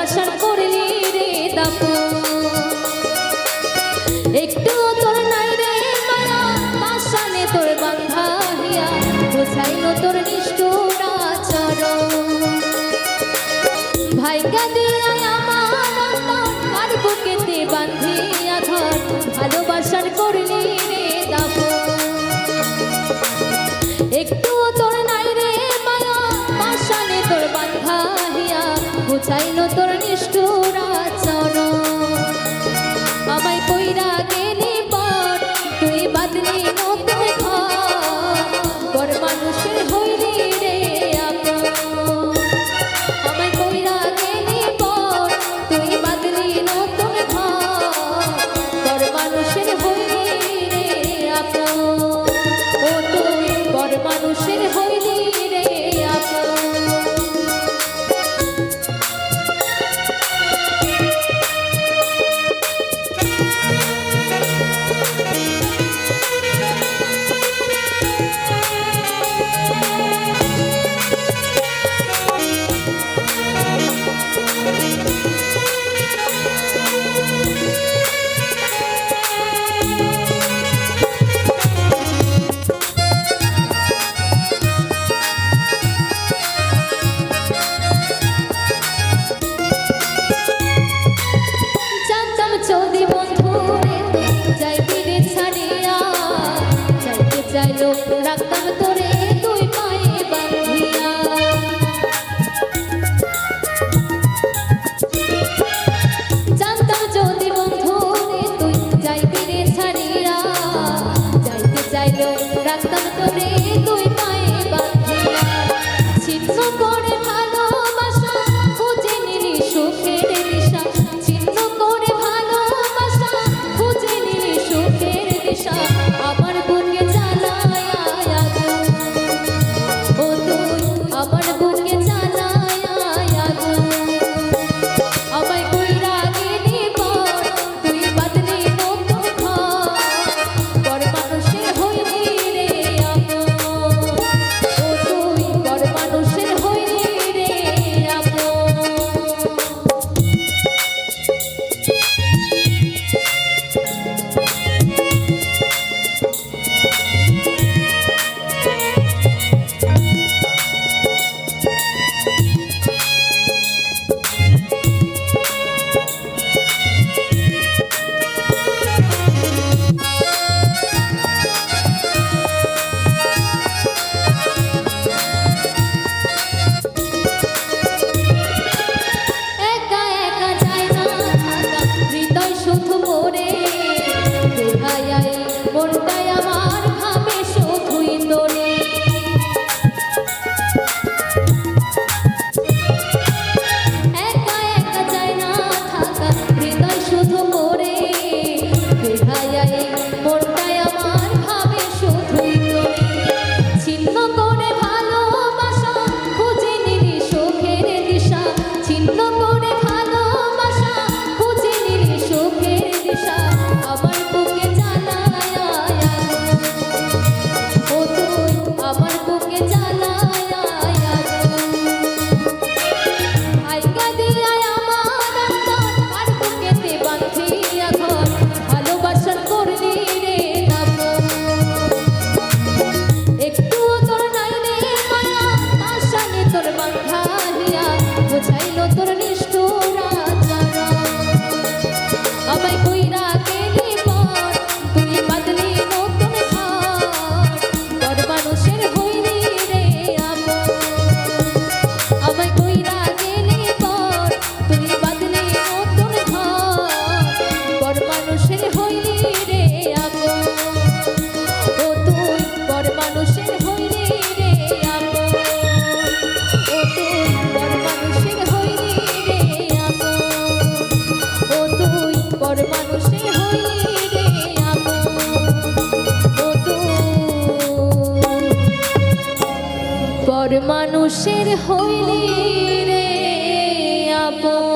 ভালোবাসার করলি রে একটু তোর নাই রে মায়া পাশানে তোর বান্ধা হিয়া বোঝাইল তোর নিষ্ঠুর আচর ভাইগা আমার আর বুকেতে বান্ধিয়া ধর, ভালোবাসার করলি রে একটু তোর নাই রে মায়া পাশানে তোর বান্ধা হিয়া বোঝাইল চাঁদনী সাজাইলো রাখতাম তোর মানুষের হইলি রে আপন